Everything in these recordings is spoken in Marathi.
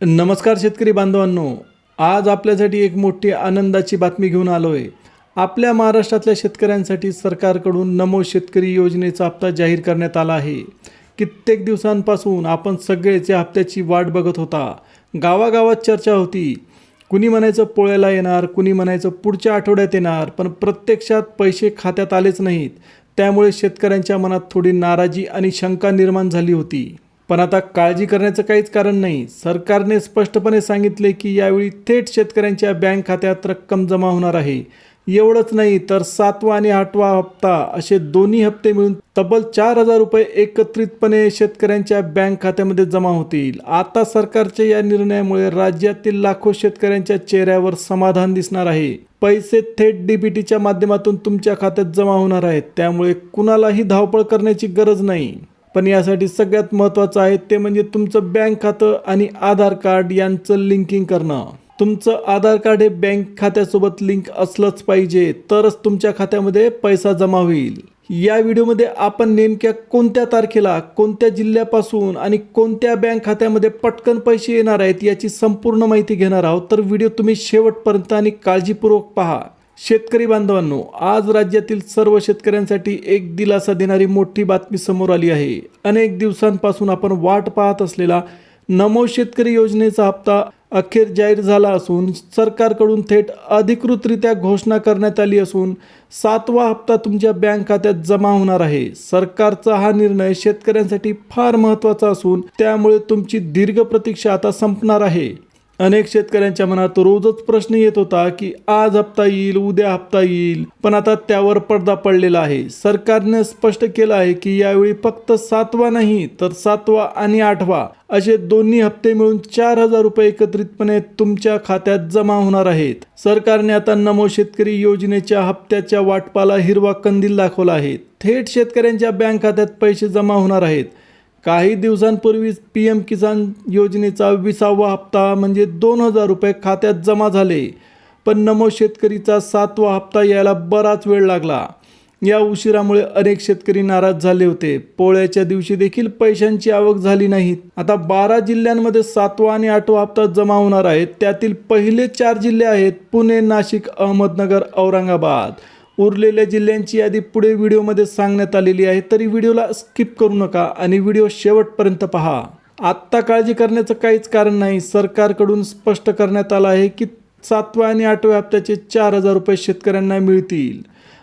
नमस्कार शेतकरी बांधवांनो आज आपल्यासाठी एक मोठी आनंदाची बातमी घेऊन आलो आहे आपल्या महाराष्ट्रातल्या शेतकऱ्यांसाठी सरकारकडून नमो शेतकरी योजनेचा हप्ता जाहीर करण्यात आला आहे. कित्येक दिवसांपासून आपण सगळेच या हप्त्याची वाट बघत होता. गावागावात चर्चा होती. कुणी म्हणायचं पोळ्याला येणार कुणी म्हणायचं पुढच्या आठवड्यात येणार पण प्रत्यक्षात पैसे खात्यात आलेच नाहीत. त्यामुळे शेतकऱ्यांच्या मनात थोडी नाराजी आणि शंका निर्माण झाली होती. पण आता काळजी करण्याचं काहीच कारण नाही. सरकारने स्पष्टपणे सांगितले की यावेळी थेट शेतकऱ्यांच्या बँक खात्यात रक्कम जमा होणार आहे. एवढंच नाही तर सातवा आणि आठवा हप्ता असे दोन्ही हप्ते मिळून तब्बल चार हजार रुपये एकत्रितपणे शेतकऱ्यांच्या बँक खात्यामध्ये जमा होतील. आता सरकारच्या या निर्णयामुळे राज्यातील लाखो शेतकऱ्यांच्या चेहऱ्यावर समाधान दिसणार आहे. पैसे थेट डीबीटीच्या माध्यमातून तुमच्या खात्यात जमा होणार आहेत. त्यामुळे कुणालाही धावपळ करण्याची गरज नाही. पण यासाठी सगळ्यात महत्त्वाचं आहे ते म्हणजे तुमचं बँक खातं आणि आधार कार्ड यांचं लिंकिंग करणं. तुमचं आधार कार्ड हे बँक खात्यासोबत लिंक असलंच पाहिजे तरच तुमच्या खात्यामध्ये पैसा जमा होईल. या व्हिडिओमध्ये आपण नेमक्या कोणत्या तारखेला कोणत्या जिल्ह्यापासून आणि कोणत्या बँक खात्यामध्ये पटकन पैसे येणार आहेत याची संपूर्ण माहिती घेणार आहोत. तर व्हिडिओ तुम्ही शेवटपर्यंत आणि काळजीपूर्वक पहा. शेतकरी बांधवांनो आज राज्यातील सर्व शेतकऱ्यांसाठी एक दिलासा देणारी मोठी बातमी समोर आली आहे. अनेक दिवसांपासून आपण वाट पाहत असलेला नमो शेतकरी योजनेचा हप्ता अखेर जाहीर झाला असून सरकारकडून थेट अधिकृतरित्या घोषणा करण्यात आली असून सातवा हप्ता तुमच्या बँक खात्यात जमा होणार आहे. सरकारचा हा निर्णय शेतकऱ्यांसाठी फार महत्त्वाचा असून त्यामुळे तुमची दीर्घ प्रतीक्षा आता संपणार आहे. अनेक शेतकऱ्यांच्या मनात रोजच प्रश्न येत होता की आज हप्ता येईल उद्या हप्ता येईल. पण आता त्यावर पडदा पडलेला आहे. सरकारने स्पष्ट केलं आहे की यावेळी फक्त सातवा नाही तर सातवा आणि आठवा असे दोन्ही हप्ते मिळून चार हजार रुपये एकत्रितपणे तुमच्या खात्यात जमा होणार आहेत. सरकारने आता नमो शेतकरी योजनेच्या हप्त्याच्या वाटपाला हिरवा कंदील दाखवला आहे. थेट शेतकऱ्यांच्या बँक खात्यात पैसे जमा होणार आहेत. काही दिवसांपूर्वीच पी एम किसान योजनेचा विसावा हप्ता म्हणजे दोन हजार रुपये खात्यात जमा झाले. पण नमो शेतकरीचा सातवा हप्ता यायला बराच वेळ लागला. या उशिरामुळे अनेक शेतकरी नाराज झाले होते. पोळ्याच्या दिवशी देखील पैशांची आवक झाली नाहीत आता बारा जिल्ह्यांमध्ये सातवा आणि आठवा हप्ता जमा होणार आहेत त्यातील पहिले चार जिल्हे आहेत पुणे नाशिक अहमदनगर औरंगाबाद. उरलेल्या जिल्ह्यांची यादी पुढे व्हिडिओमध्ये सांगण्यात आलेली आहे. तरी व्हिडिओला स्किप करू नका आणि व्हिडिओ शेवटपर्यंत पहा. आत्ता काळजी करण्याचं काहीच कारण नाही. सरकारकडून स्पष्ट करण्यात आलं आहे की सातव्या आणि आठव्या हप्त्याचे चार हजार रुपये शेतकऱ्यांना मिळतील.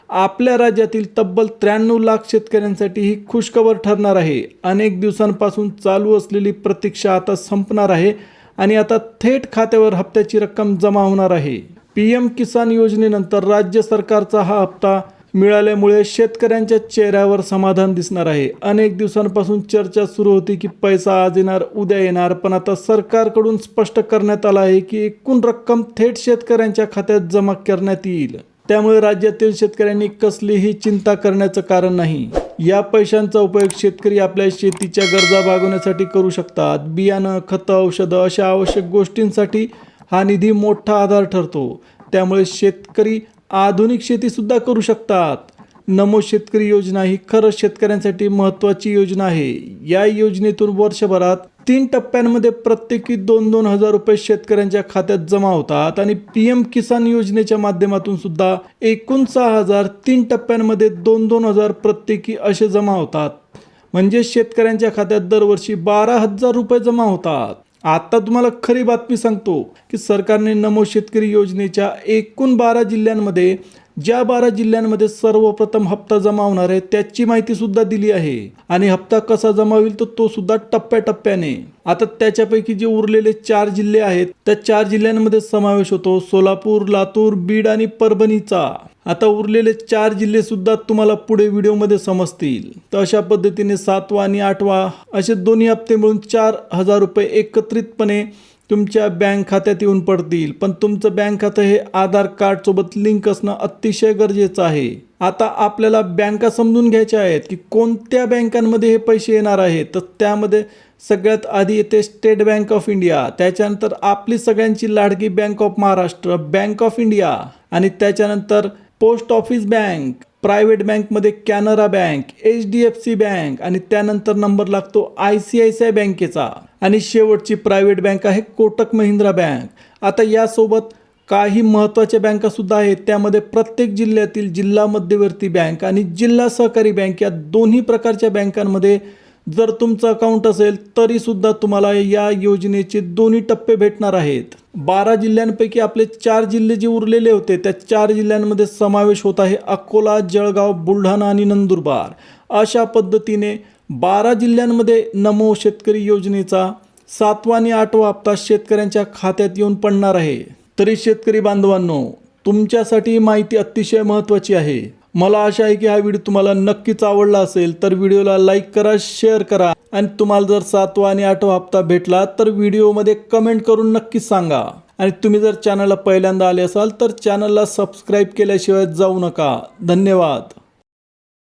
आपल्या राज्यातील तब्बल त्र्याण्णव लाख शेतकऱ्यांसाठी ही खुशखबर ठरणार आहे. अनेक दिवसांपासून चालू असलेली प्रतीक्षा आता संपणार आहे आणि आता थेट खात्यावर हप्त्याची रक्कम जमा होणार आहे. पी एम किसान योजनेनंतर राज्य सरकारचा हा हप्ता मिळाल्यामुळे शेतकऱ्यांच्या चेहऱ्यावर समाधान दिसणार आहे. अनेक दिवसांपासून चर्चा सुरू होती की पैसा आज येणार उद्या येणार पण आता सरकारकडून स्पष्ट करण्यात आलं आहे की एकूण रक्कम थेट शेतकऱ्यांच्या खात्यात जमा करण्यात येईल. त्यामुळे राज्यातील शेतकऱ्यांनी कसलीही चिंता करण्याचं कारण नाही. या पैशांचा उपयोग शेतकरी आपल्या शेतीच्या गरजा भागवण्यासाठी करू शकतात. बियाणं खतं औषधं अशा आवश्यक गोष्टींसाठी हा निधी मोठा आधार ठरतो. त्यामुळे शेतकरी आधुनिक शेतीसुद्धा करू शकतात. नमो शेतकरी योजना ही खरंच शेतकऱ्यांसाठी महत्त्वाची योजना आहे. या योजनेतून वर्षभरात तीन टप्प्यांमध्ये प्रत्येकी दोन दोन हजार रुपये शेतकऱ्यांच्या खात्यात जमा होतात आणि पी एम किसान योजनेच्या माध्यमातून सुद्धा एकूण सहा हजार तीन टप्प्यांमध्ये दोन दोन हजार प्रत्येकी असे जमा होतात. म्हणजे शेतकऱ्यांच्या खात्यात दरवर्षी बारा हजार रुपये जमा होतात. आता तुम्हाला खरी बातमी सांगतो की सरकारने नमो शेतकरी योजनेच्या एकूण बारा जिल्ह्यांमध्ये ज्या बारा जिल्ह्यांमध्ये सर्वप्रथम हप्ता जमा होणार आहे त्याची माहिती सुद्धा दिली आहे. आणि हप्ता कसा जमा होईल तर तो सुद्धा टप्प्याटप्प्याने. आता त्याच्यापैकी जे उरलेले चार जिल्हे आहेत त्या चार जिल्ह्यांमध्ये समावेश होतो सोलापूर लातूर बीड आणि परभणीचा. आता उरलेले चार जिल्हे सुद्धा तुम्हाला पुढे व्हिडिओमध्ये समजतील. तर अशा पद्धतीने सातवा आणि आठवा असे दोन्ही हप्ते मिळून चार हजार रुपये एकत्रितपणे तुमच्या बँक खात्यात येऊन पडतील पण तुमचं बँक खातं हे आधार कार्ड सोबत लिंक असणं अतिशय गरजेचं आहे. आता आपल्याला बँका समजून घ्यायच्या आहेत की कोणत्या बँकांमध्ये हे पैसे येणार आहेत तर त्यामध्ये सगळ्यात आधी येते स्टेट बँक ऑफ इंडिया त्याच्यानंतर आपली सगळ्यांची लाडकी bank of Maharashtra bank of India आणि त्याच्यानंतर पोस्ट ऑफिस बँक प्रायव्हेट बँकमध्ये Canara bank H D F C bank आणि त्यानंतर नंबर लागतो I C I C I बँकेचा. आणि शेवटची प्रायव्हेट बँक आहे कोटक महिंद्रा बँक आता यासोबत काही महत्त्वाच्या बँकासुद्धा आहेत. त्यामध्ये प्रत्येक जिल्ह्यातील जिल्हा मध्यवर्ती बँक आणि जिल्हा सहकारी बँक या दोन्ही प्रकारच्या बँकांमध्ये जर तुमचं अकाउंट असेल तरीसुद्धा तुम्हाला या योजनेचे दोन्ही टप्पे भेटणार आहेत. बारा जिल्ह्यांपैकी आपले चार जिल्हे जे उरलेले होते त्या चार जिल्ह्यांमध्ये समावेश होत आहे अकोला जळगाव बुलढाणा आणि नंदुरबार. अशा पद्धतीने बारा जिल्ह्यांमध्ये नमो शेतकरी योजनेचा सातवा आणि आठवा हप्ता शेतकऱ्यांच्या खात्यात येऊन पडणार आहे. तरी शेतकरी बांधवांनो तुमच्यासाठी माहिती अतिशय महत्त्वाची आहे. मला आशा आहे की हा व्हिडिओ तुम्हाला नक्कीच आवडला असेल तर व्हिडिओला लाईक करा शेअर करा आणि तुम्हाला जर सातवा आणि आठवा हप्ता भेटला तर व्हिडिओमध्ये कमेंट करून नक्कीच सांगा. आणि तुम्ही जर चॅनलला पहिल्यांदा आले असाल तर चॅनलला सबस्क्राईब केल्याशिवाय जाऊ नका. धन्यवाद.